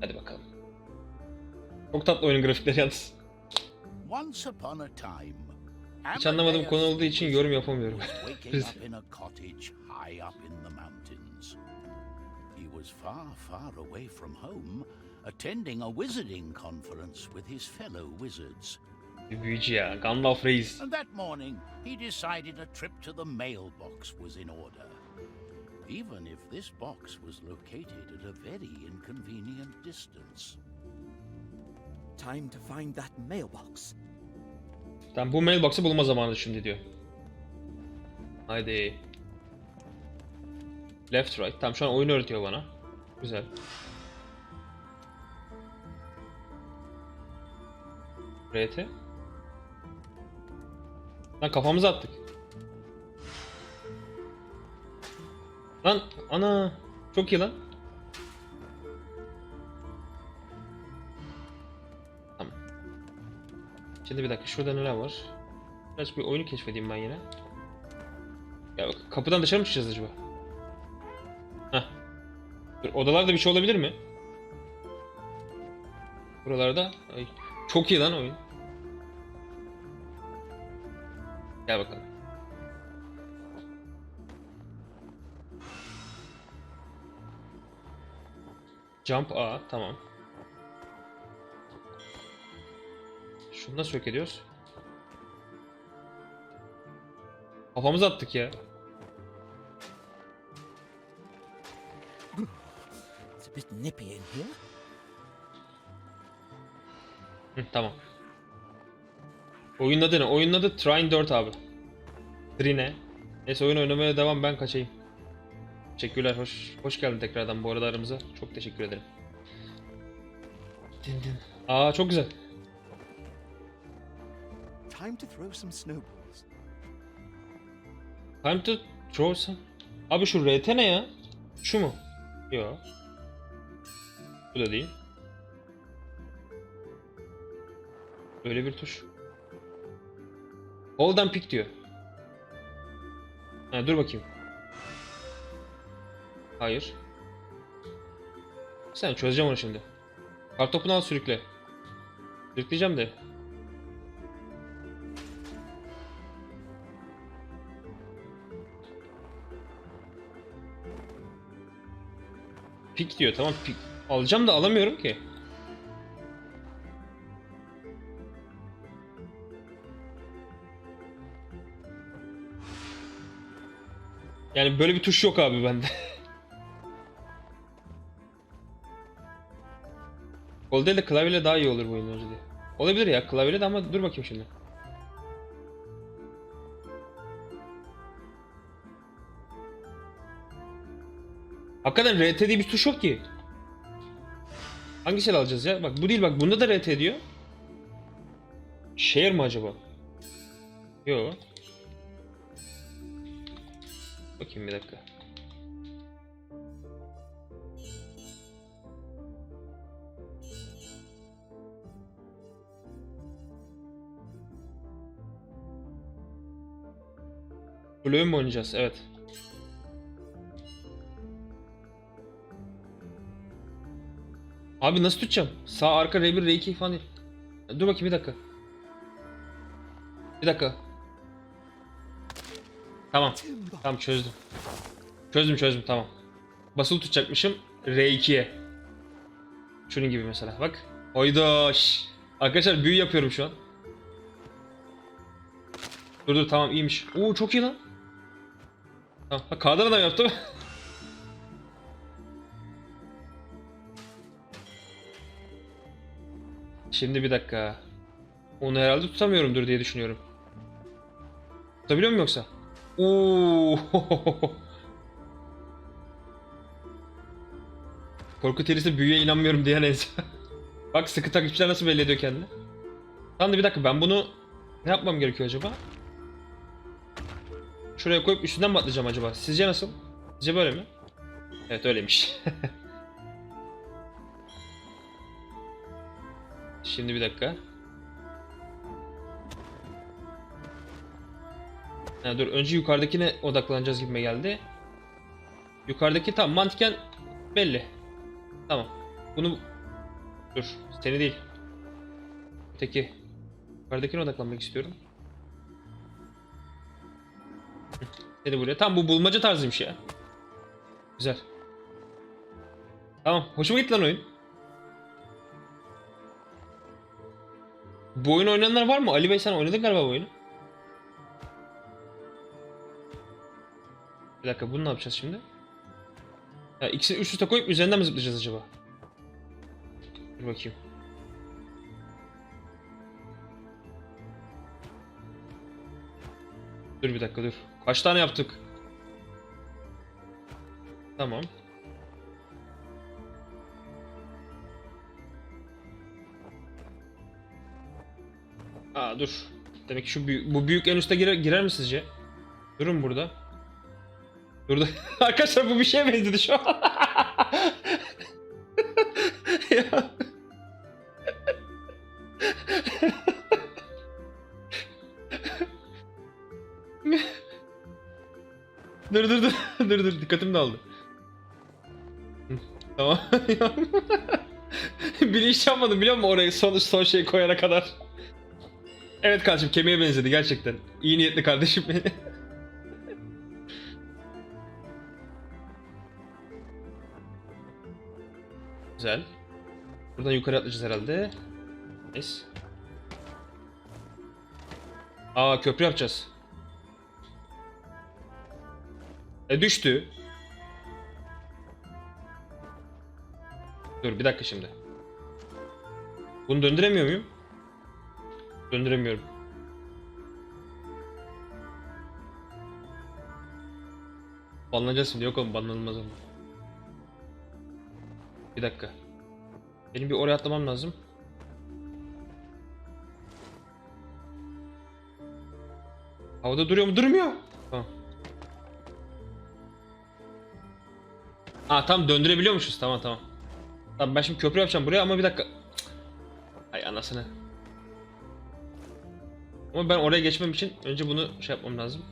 Hadi bakalım. Çok tatlı oyun grafikleri yalnız. Hiç anlamadığım konu olduğu için yorum yapamıyorum. He was far, far away from home, attending a wizarding conference with his fellow wizards. Bir büyücü ya. Gandalf Reis. And that morning, he decided a trip to the mailbox was in order. Even if this box was located at a very inconvenient distance. Time to find that mailbox. Tamam bu mailbox'ı bulma zamanı şimdi diyor. Haydi. Left right. Tamam şu an oyun öğretiyor bana. Güzel. RT. Lan kafamızı attık. Lan ana çok iyi lan. Tamam. Şimdi bir dakika şurada neler var? Biraz bir oyunu keşfedeyim ben yine. Ya kapıdan dışarı mı çıkacağız acaba? Heh. Dur, odalarda bir şey olabilir mi? Buralarda. Ay, çok iyi lan oyun. Gel bakalım. Jump A tamam. Şunu nasıl yok ediyoruz? Kafamızı attık ya. It's a bit nippy in here. Hı, tamam. Oyunun adı ne? Oyunun adı Trine 4 abi. Trine. Neyse oyun oynamaya devam ben kaçayım. Teşekkürler hoş hoş geldin tekrardan bu arada aramıza. Çok teşekkür ederim. Din din. Aa çok güzel. Time to throw some snowballs. Time to throw some. Abi şu RT ne ya? Şu mu? Yo. Bu da değil. Böyle bir tuş. Hold and pick diyor. Ha, dur bakayım. Hayır. Sen çözeceğim onu şimdi. Kartopunu al sürükle. Sürükleyeceğim de. Pik diyor tamam pik. Alacağım da alamıyorum ki. Yani böyle bir tuş yok abi bende. Kol değil de klavyeyle daha iyi olur bu oyun. Olabilir ya klavyeyle de ama dur bakayım şimdi. Hakikaten RT diye bir tuş yok ki. Hangisiyle alacağız ya? Bak bu değil bak bunda da RT diyor. Share mi acaba? Yo. Bakayım bir dakika. Blue mu oynayacağız? Evet. Abi nasıl tutacağım? Sağ arka R1 R2 falan değil. Dur bakayım bir dakika. Bir dakika. Tamam. Tamam çözdüm. Çözdüm çözdüm tamam. Basılı tutacakmışım R2'ye. Şunun gibi mesela bak. Oyda şş. Arkadaşlar büyü yapıyorum şu an. Dur dur tamam iyiymiş. Oo çok iyi lan. Ha, K'dan adam yaptım. Şimdi bir dakika. Onu herhalde tutamıyorumdur diye düşünüyorum. Tutabiliyor muyum yoksa? Oo. Korku terisi büyüye inanmıyorum diyen Enza. Bak sıkı takipçiler nasıl belli ediyor kendini. Tamam da bir dakika ben bunu ne yapmam gerekiyor acaba? Şuraya koyup üstünden mi atlayacağım acaba? Sizce nasıl? Sizce böyle mi? Evet öyleymiş. Şimdi bir dakika. Ha, dur önce yukarıdakine odaklanacağız gibime geldi. Yukarıdaki tam mantıken belli. Tamam. Bunu Dur. Seni değil. Öteki. Yukarıdakine odaklanmak istiyorum. Seni buraya. Tam bu bulmaca tarzıymış ya. Güzel. Tamam. Hoşuma gitti lan oyun. Bu oyunu oynayanlar var mı? Ali Bey sen oynadın galiba bu oyunu. Bir dakika bunu ne yapacağız şimdi? Ya ikisini üst üste koyup üzerinden mi zıplayacağız acaba? Dur bakayım. Dur bir dakika dur. Kaç tane yaptık? Tamam. Aa dur. Demek ki şu büyük, bu büyük en üste girer, girer mi sizce? Durun burada. Burada. Arkadaşlar bu bir şeye benzedi şu an. Hı, Tamam. Bilinç yapmadım biliyor musun oraya son, son şey koyana kadar. Evet kardeşim kemiğe benzedi gerçekten. İyi niyetli kardeşim. Güzel. Buradan yukarı atlayacağız herhalde. Nice. Aa köprü yapacağız. E düştü. Dur bir dakika şimdi. Bunu döndüremiyor muyum? Döndüremiyorum. Banlanacağız şimdi. Yok oğlum banlanılmaz ama. Bir dakika. Benim bir oraya atlamam lazım. Havada duruyor mu? Durmuyor. Tamam. Aa tam döndürebiliyormuşuz. Tamam tamam. Tamam ben şimdi köprü yapacağım buraya ama bir dakika. Cık. Ay anasını. Ama ben oraya geçmem için önce bunu şey yapmam lazım.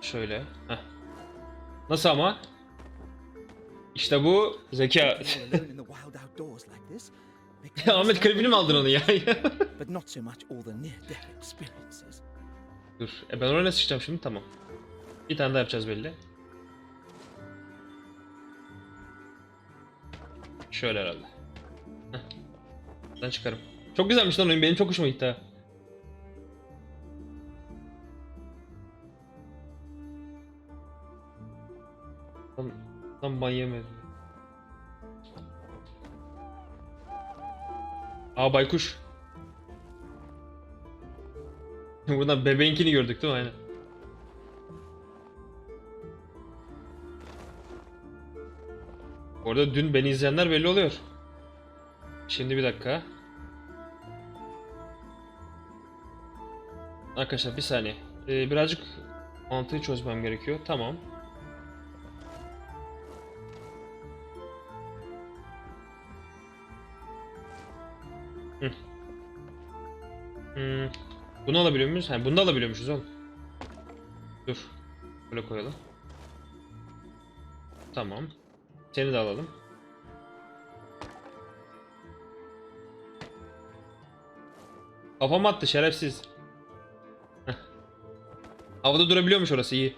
Şöyle. Heh. Nasıl ama? İşte bu zeka. Ahmet klibini mi aldın onu ya? Dur. E ben oraya nasıl çıkacağım şimdi? Tamam. Bir tane daha yapacağız belli. Şöyle herhalde. Heh. Ben çıkarım. Çok güzelmiş lan oyun. Benim çok hoşuma gitti ha. Tam, tam ban yemedim. Aa baykuş. Buradan bebeğinkini gördük değil mi? Aynen. Orada dün beni izleyenler belli oluyor. Şimdi bir dakika. Arkadaşlar bir saniye. Ee, birazcık mantığı çözmem gerekiyor. Tamam. Hı. Hmm. Bunu alabiliyor muyuz? Ha, bunu da alabiliyormuşuz oğlum. Dur. Böyle koyalım. Tamam. Seni de alalım. Kafam attı şerefsiz. Heh. Havada durabiliyormuş orası iyi.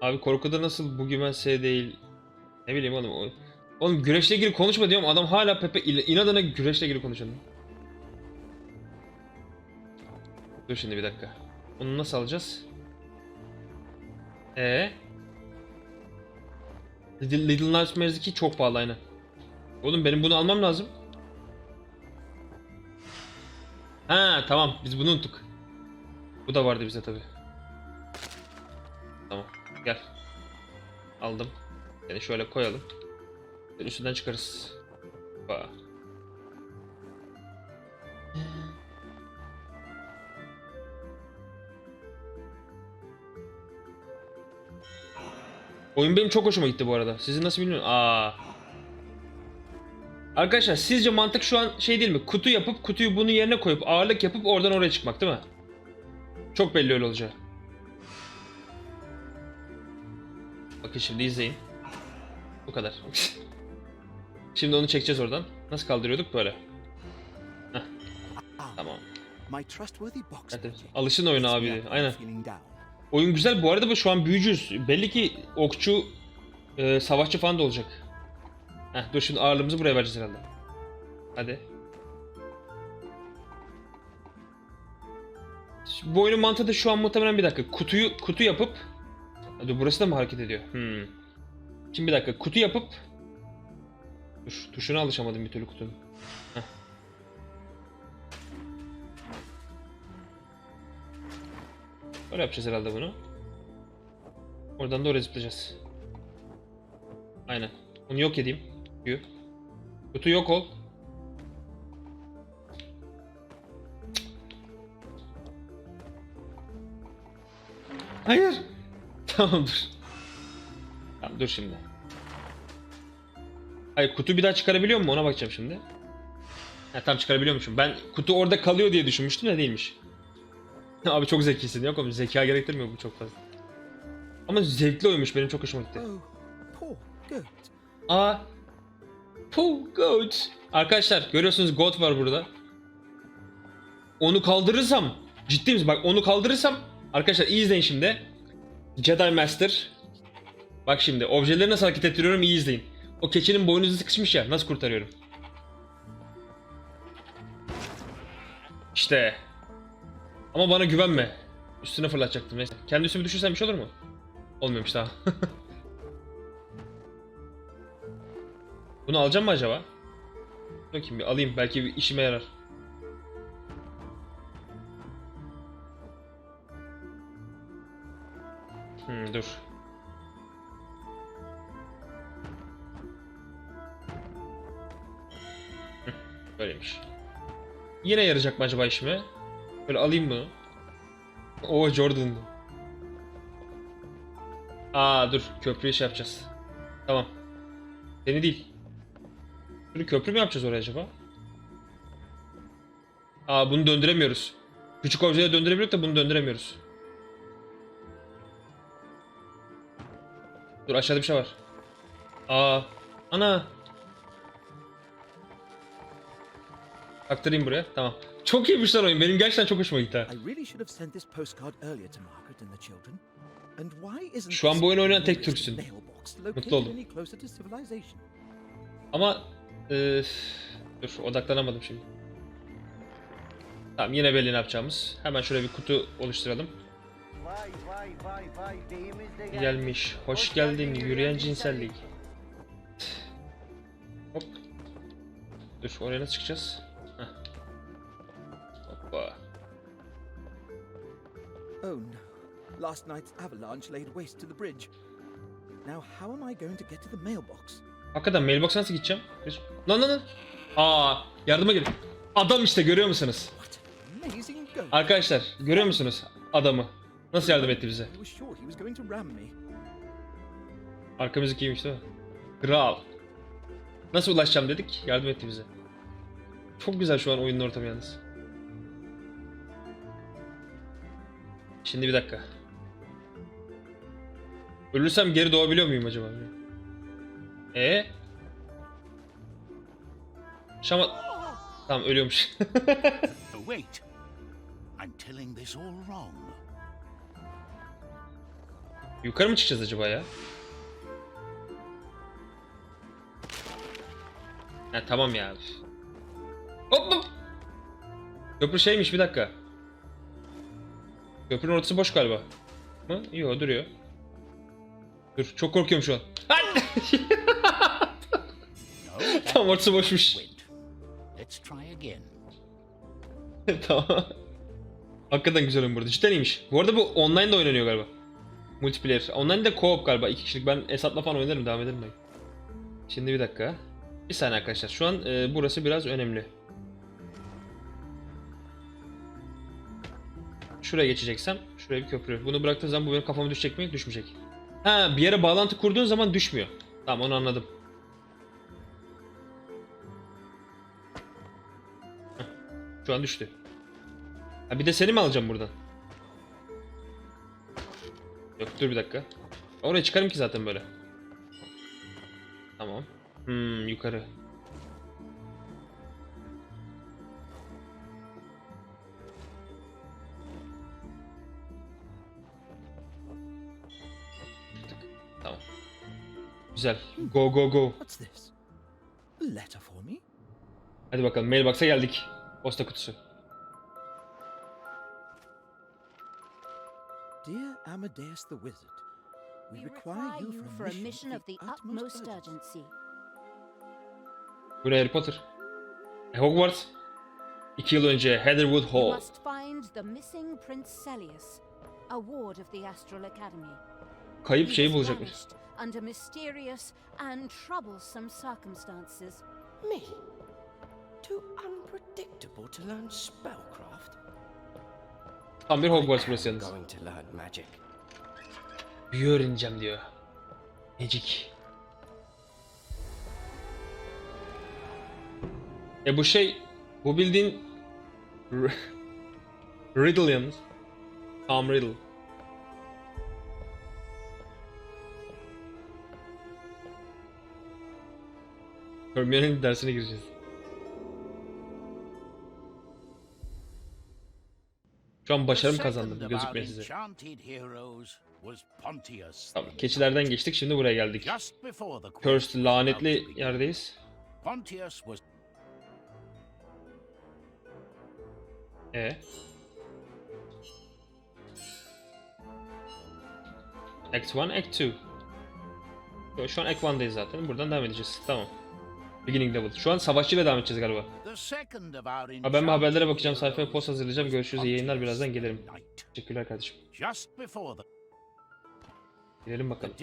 Abi korkuda nasıl bu güven S değil. Ne bileyim oğlum. Oğlum güreşle ilgili konuşma diyorum adam hala Pepe inadına güreşle ilgili konuşuyor. Dur şimdi bir dakika. Bunu nasıl alacağız? Ee? Little, Little Nightmares 2 çok pahalı aynen. Oğlum benim bunu almam lazım. Ha tamam biz bunu unuttuk. Bu da vardı bize tabi. Tamam gel. Aldım. Seni şöyle koyalım. Üstünden çıkarız. Hoppa. Oyun benim çok hoşuma gitti bu arada. Sizin nasıl bilmiyorum. Aa. Arkadaşlar sizce mantık şu an şey değil mi? Kutu yapıp kutuyu bunun yerine koyup ağırlık yapıp oradan oraya çıkmak değil mi? Çok belli öyle olacağı. Bakın şimdi izleyin. Bu kadar. şimdi onu çekeceğiz oradan. Nasıl kaldırıyorduk böyle? Heh. Tamam. Hadi. Alışın oyuna abi. Aynen. Oyun güzel. Bu arada bu şu an büyücüyüz. Belli ki okçu, e, savaşçı falan da olacak. Heh, dur şimdi ağırlığımızı buraya vereceğiz herhalde. Hadi. Şimdi Bu oyunun mantığı da şu an muhtemelen bir dakika. Kutuyu kutu yapıp Hadi burası da mı hareket ediyor? Hmm. Şimdi bir dakika. Kutu yapıp Dur, tuşuna alışamadım bir türlü kutunun. Heh. Böyle yapacağız herhalde bunu. Oradan da oraya zıplayacağız. Aynen. Onu yok edeyim. Yürü. Kutu yok ol. Hayır. Tamam dur. Tamam dur şimdi. Hayır kutu bir daha çıkarabiliyor mu ona bakacağım şimdi. Ha tam çıkarabiliyormuşum. Ben kutu orada kalıyor diye düşünmüştüm de değilmiş. Abi çok zekisin. Yok oğlum zeka gerektirmiyor bu çok fazla. Ama zevkli oymuş benim çok hoşuma gitti. Aa. Puh goat. Arkadaşlar görüyorsunuz goat var burada. Onu kaldırırsam ciddi misin? Bak onu kaldırırsam arkadaşlar iyi izleyin şimdi. Jedi Master. Bak şimdi objeleri nasıl hareket ettiriyorum iyi izleyin. O keçinin boynuzu sıkışmış ya nasıl kurtarıyorum. İşte. Ama bana güvenme. Üstüne fırlatacaktım neyse. Kendi üstüme düşürsem bir şey olur mu? Olmuyormuş daha. Bunu alacağım mı acaba? Bakayım bir alayım belki bir işime yarar. Hmm, dur. Böyleymiş. Yine yarayacak mı acaba işime? Böyle alayım bunu. Oo Jordan. Aa dur köprüyü şey yapacağız. Tamam. Seni değil. Böyle köprü mü yapacağız oraya acaba? Aa bunu döndüremiyoruz. Küçük objeleri döndürebiliyoruz da bunu döndüremiyoruz. Dur aşağıda bir şey var. Aa ana. Aktarayım buraya. Tamam. Çok iyiymiş lan oyun. Benim gerçekten çok hoşuma gitti. Şu an bu oyunu oynayan tek Türksün. Mutlu oldum. Ama eee, dur odaklanamadım şimdi. Tamam yine belli ne yapacağımız. Hemen şöyle bir kutu oluşturalım. Vay vay vay vay beyimiz de geldi. Gelmiş. Hoş geldin yürüyen cinsellik. Hop. Dur oraya nasıl çıkacağız? Oh no. Last night's avalanche laid waste to the bridge. Now how am I going to get to the mailbox? Hakikaten mailbox'a nasıl gideceğim? Lan lan lan. Aa yardıma gelin. Adam işte görüyor musunuz? Arkadaşlar görüyor musunuz adamı? Nasıl yardım etti bize? Arkamızdaki iyiymiş değil mi? Kral. Nasıl ulaşacağım dedik, yardım etti bize. Çok güzel şu an oyunun ortamı yalnız. Şimdi bir dakika. Ölürsem geri doğabiliyor muyum acaba? E? Şama... Tamam ölüyormuş. Wait. I'm telling this all wrong. Yukarı mı çıkacağız acaba ya? Ha tamam ya. Hop hop. Köprü şeymiş bir dakika. Köprünün ortası boş galiba. Mı? Yok duruyor. Dur çok korkuyorum şu an. Tam ortası boşmuş. tamam. Hakikaten güzel oyun burada. Cidden iyiymiş. Bu arada bu online de oynanıyor galiba. Multiplayer. Online de co-op galiba. iki kişilik. Ben Esat'la falan oynarım. Devam ederim ben. Şimdi bir dakika. Bir saniye arkadaşlar. Şu an e, burası biraz önemli. Şuraya geçeceksem. Şuraya bir köprü. Bunu bıraktığım zaman bu benim kafama düşecek mi? Düşmeyecek. Ha bir yere bağlantı kurduğun zaman düşmüyor. Tamam onu anladım. Heh, Şu an düştü. Ha bir de seni mi alacağım buradan? Yok dur bir dakika. Oraya çıkarım ki zaten böyle. Tamam. Hmm, yukarı. Tamam. Güzel. Go go go. What's this? A letter for me? Hadi bakalım mailbox'a geldik. Posta kutusu. Dear Amadeus the Wizard, we, require you for a mission, of the utmost urgency. Bu ne Harry Potter? E, Hogwarts. İki yıl önce Heatherwood You Hall. must find the missing Prince Celius, a ward of the Astral Academy. Kayıp şeyi bulacakmış. under mysterious and troublesome circumstances. Me? Too unpredictable to learn spellcraft? Tam bir Hogwarts burası yalnız. going to learn magic. Büyü öğreneceğim diyor. Magic. E bu şey, bu bildiğin R- Riddle yalnız. Tom Riddle. Hermione'nin dersine gireceğiz. Şu an başarım kazandım gözükmüyor size. Tamam, keçilerden geçtik şimdi buraya geldik. Cursed lanetli yerdeyiz. E. Act 1, Act 2. Yo, Şu an Act 1'dayız zaten. Buradan devam edeceğiz. Tamam. Beginning level. Şu an savaşçıyla devam edeceğiz galiba. Ha, ben haberlere bakacağım. Sayfaya post hazırlayacağım. Görüşürüz. İyi yayınlar. Birazdan gelirim. Teşekkürler kardeşim. Gelelim bakalım.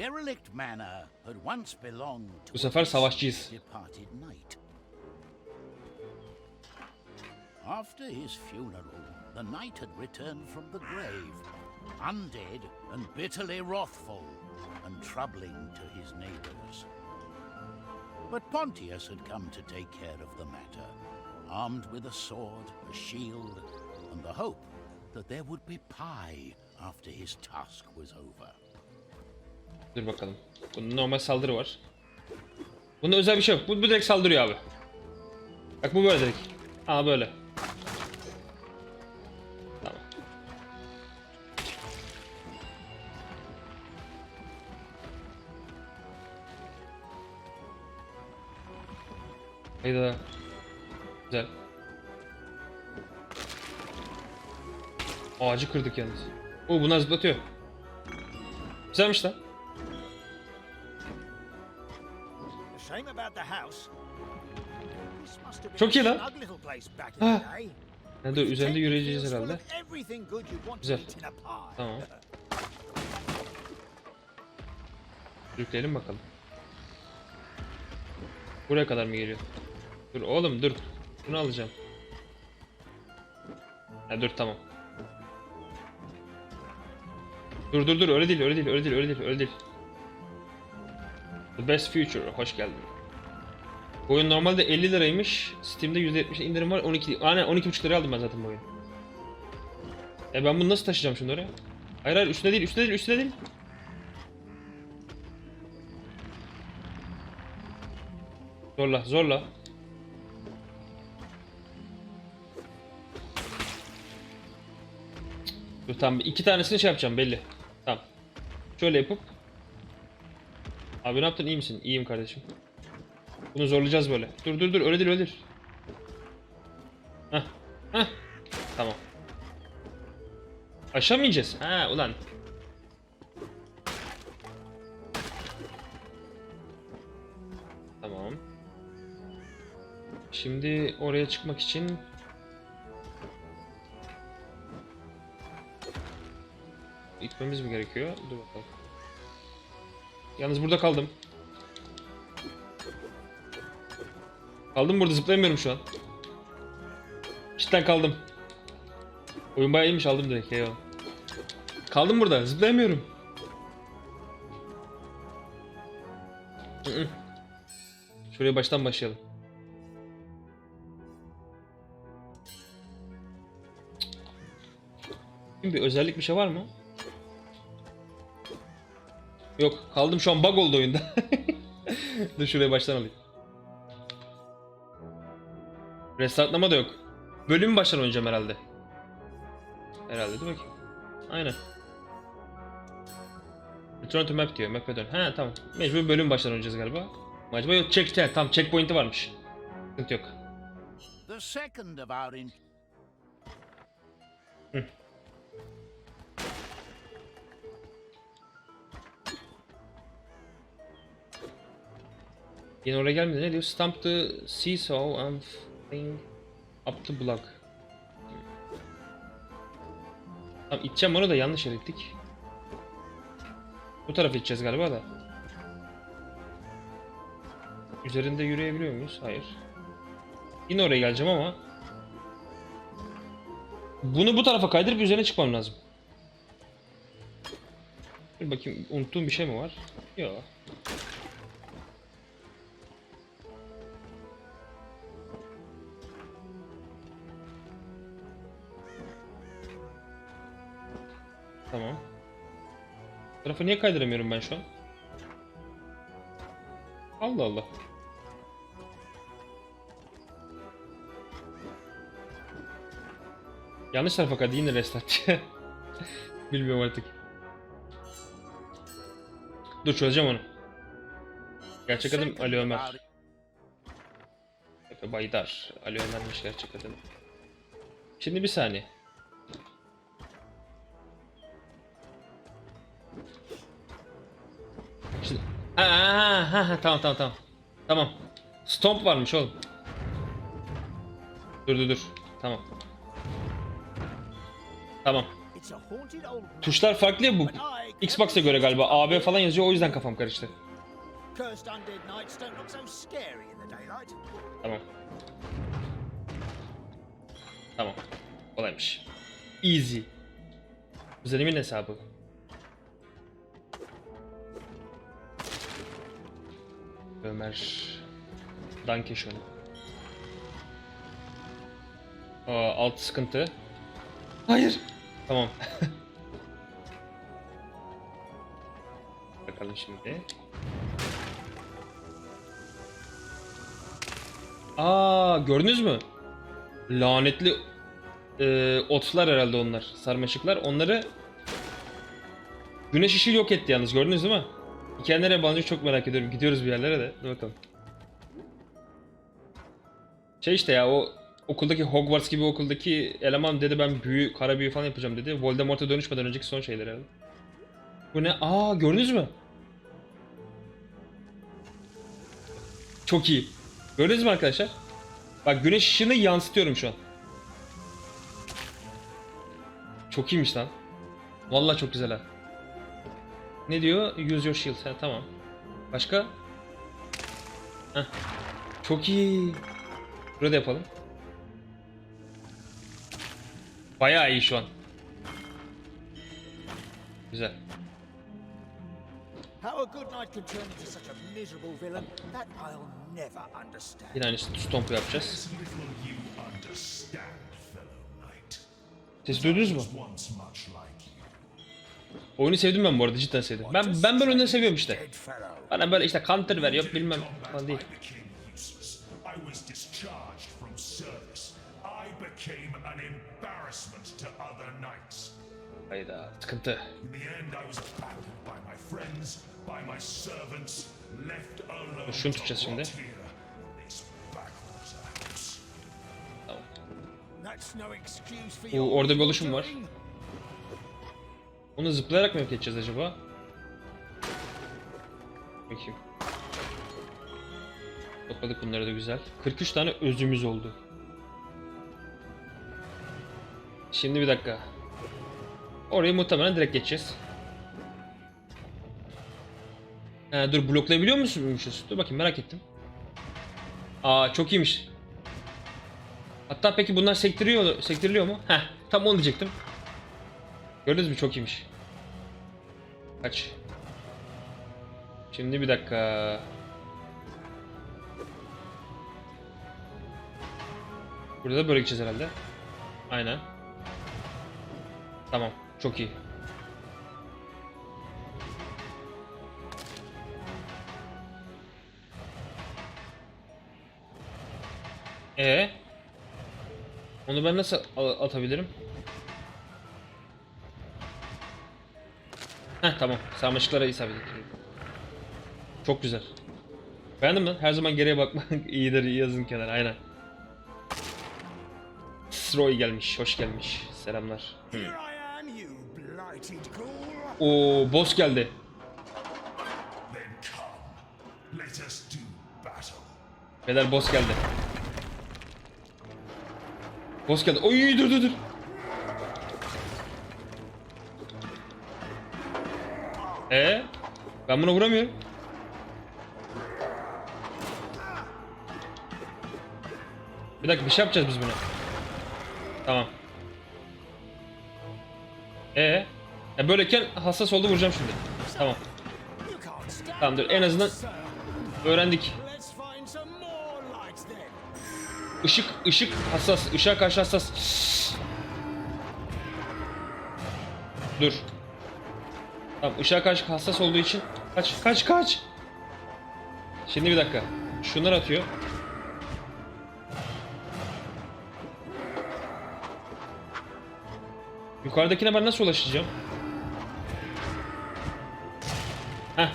Bu sefer savaşçıyız. After his funeral, the knight had returned from the grave, undead and bitterly wrathful, and troubling to his neighbors. But Pontius had come to take care of the matter, armed with a sword, a shield, and the hope that there would be pie after his task was over. Dur bakalım. Bunda normal saldırı var. Bunda özel bir şey yok. Bu direkt saldırıyor abi. Bak bu böyle direkt. Aa böyle. Hayda. Güzel. Ağacı kırdık yalnız. Oo bunlar zıplatıyor. Güzelmiş lan. Çok iyi lan. in Ah. Ha, dur üzerinde yürüyeceğiz herhalde. Güzel. Tamam. Yükleyelim bakalım. Buraya kadar mı geliyor? Dur oğlum dur. Bunu alacağım. Ha dur tamam. Dur dur dur öyle değil öyle değil öyle değil öyle değil öyle değil. The Best Future hoş geldin. Bu oyun normalde 50 liraymış. Steam'de %70 indirim var 12 Aynen 12,5 liraya aldım ben zaten bu oyunu. E ben bunu nasıl taşıyacağım şimdi oraya? Hayır hayır üstüne değil üstüne değil üstüne değil. Zorla zorla. Dur tamam iki tanesini şey yapacağım belli. Tamam. Şöyle yapıp. Abi ne yaptın iyi misin? İyiyim kardeşim. Bunu zorlayacağız böyle. Dur dur dur öyle değil öyle değil. Tamam. Aşağı? Ha ulan. Tamam. Şimdi oraya çıkmak için itmemiz mi gerekiyor? Dur bakalım. Yalnız burada kaldım. Kaldım burada zıplayamıyorum şu an. Cidden kaldım. Oyun bayağı iyiymiş aldım direkt eyvallah. Kaldım burada zıplayamıyorum. Şuraya baştan başlayalım. Bir özellik bir şey var mı? Yok kaldım şu an bug oldu oyunda. Dur şuraya baştan alayım. Restartlama da yok. Bölüm baştan oynayacağım herhalde. Herhalde dur bakayım. Aynen. Return to map diyor. Map'e dön. He tamam. Mecbur bölüm baştan oynayacağız galiba. Acaba yok check check. Tamam checkpoint'i varmış. Sıkıntı yok. The second of our in- Yine oraya gelmedi. Ne diyor? Stamp the seesaw and fling up the block. Tamam iteceğim onu da yanlış yere ittik. Bu tarafa iteceğiz galiba da. Üzerinde yürüyebiliyor muyuz? Hayır. Yine oraya geleceğim ama. Bunu bu tarafa kaydırıp üzerine çıkmam lazım. Dur bakayım unuttuğum bir şey mi var? Yok. Tarafa niye kaydıramıyorum ben şu an? Allah Allah. Yanlış tarafa kaydı yine restart. Bilmiyorum artık. Dur çözeceğim onu. Gerçek adım Ali Ömer. Baydar. Ali Ömer'miş gerçek adım. Şimdi bir saniye. Ha, ha, ha, tamam tamam tamam. Tamam. Stomp varmış oğlum. Dur dur dur. Tamam. Tamam. Tuşlar farklı ya bu. Xbox'a göre galiba AB falan yazıyor o yüzden kafam karıştı. Tamam. Tamam. Kolaymış. Easy. Kuzenimin hesabı. Ömer. Dankeschön. Aa, alt sıkıntı. Hayır. Tamam. Bakalım şimdi. Aa gördünüz mü? Lanetli e, otlar herhalde onlar. Sarmaşıklar. Onları güneş ışığı yok etti yalnız. Gördünüz değil mi? Hikaye nereye bağlanacak çok merak ediyorum. Gidiyoruz bir yerlere de. Dur bakalım. Şey işte ya o okuldaki Hogwarts gibi okuldaki eleman dedi ben büyü, kara büyü falan yapacağım dedi. Voldemort'a dönüşmeden önceki son şeyler herhalde. Bu ne? Aa gördünüz mü? Çok iyi. Gördünüz mü arkadaşlar? Bak güneş ışığını yansıtıyorum şu an. Çok iyiymiş lan. Vallahi çok güzel ha. Ne diyor? Use your shield. Ha, tamam. Başka? Heh. Çok iyi. Burada yapalım. Bayağı iyi şu an. Güzel. How a good knight can turn into such a miserable villain, that I'll never understand. Yine aynı stompu yapacağız. Sesi duydunuz mu? Oyunu sevdim ben bu arada cidden sevdim. Ben ben böyle oyunları seviyorum işte. Bana böyle işte counter ver yok bilmem falan değil. Hayda sıkıntı. Şunu tutacağız şimdi. Tamam. Your orada bir oluşum var. Onu zıplayarak mı yok edeceğiz acaba? Bakayım. Topladık bunları da güzel. 43 tane özümüz oldu. Şimdi bir dakika. Orayı muhtemelen direkt geçeceğiz. Ha, dur bloklayabiliyor musunmuşuz? Dur bakayım merak ettim. Aa çok iyiymiş. Hatta peki bunlar sektiriyor, sektiriliyor mu? Heh tam onu diyecektim. Gördünüz mü çok iyiymiş. Kaç. Şimdi bir dakika. Burada da böyle gideceğiz herhalde. Aynen. Tamam. Çok iyi. Ee? Onu ben nasıl atabilirim? Heh tamam. Sarmaşıklara isabet ettiriyorum. Çok güzel. Beğendin mi? Her zaman geriye bakmak iyidir yazın kenara. Aynen. Sroy gelmiş. Hoş gelmiş. Selamlar. Oo boss geldi. Beyler boss geldi. Boss geldi. Oy dur dur dur. Ben buna vuramıyorum. Bir dakika bir şey yapacağız biz buna. Tamam. Ee, e böyleyken hassas oldu vuracağım şimdi. Tamam. You can't stand Tamam dur en azından öğrendik. Işık, ışık hassas. Işığa karşı hassas. Dur. Tamam ışığa karşı hassas olduğu için kaç kaç kaç. Şimdi bir dakika. Şunlar atıyor. Yukarıdakine ben nasıl ulaşacağım? Heh.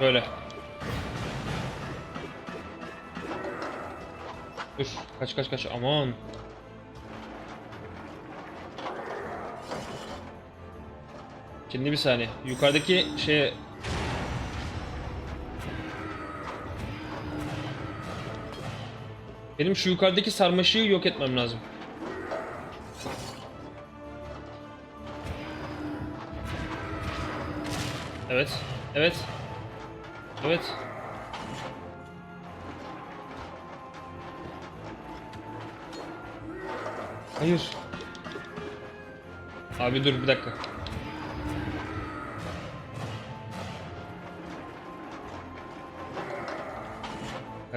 Böyle. Dur. Kaç kaç kaç. Aman. Şimdi bir saniye. Yukarıdaki şeye... Benim şu yukarıdaki sarmaşığı yok etmem lazım. Evet. Evet. Evet. Hayır. Abi dur bir dakika.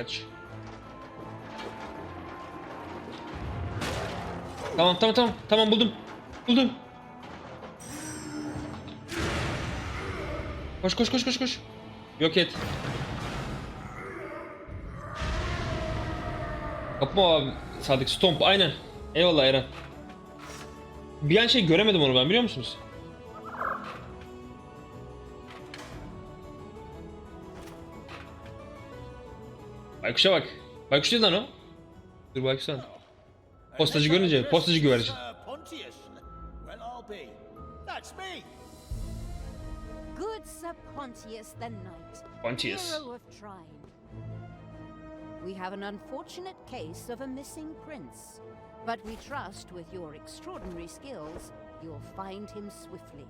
Kaç. Tamam tamam tamam tamam buldum. Buldum. Koş koş koş koş koş. Yok et. Kapma abi. Sadık Stomp aynen. Eyvallah Eren. Bir an şey göremedim onu ben biliyor musunuz? Baykuş'a bak. Baykuş değil lan o. Dur baykuş lan. Postacı görünce postacı güvercin. Good Sir Pontius the Knight, Pontius. hero of Trine. We have an unfortunate case of a missing prince, but we trust with your extraordinary skills, you'll find him swiftly.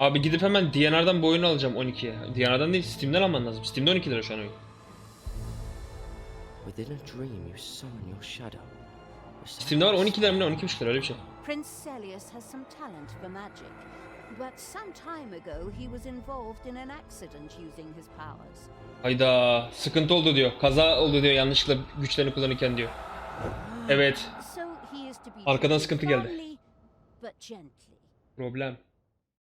Abi gidip hemen DNR'dan bu oyunu alacağım 12'ye. DNR'dan değil Steam'den alman lazım. Steam'de 12 lira şu an oyun. Within a dream, you summon your shadow. Steam'de var 12 lira mı ne 12,5 lira öyle bir şey. Prince Celius has some talent for magic, but some time ago he was involved in an accident using his powers. Hayda sıkıntı oldu diyor. Kaza oldu diyor yanlışlıkla güçlerini kullanırken diyor. Evet Arkadan sıkıntı geldi. problem.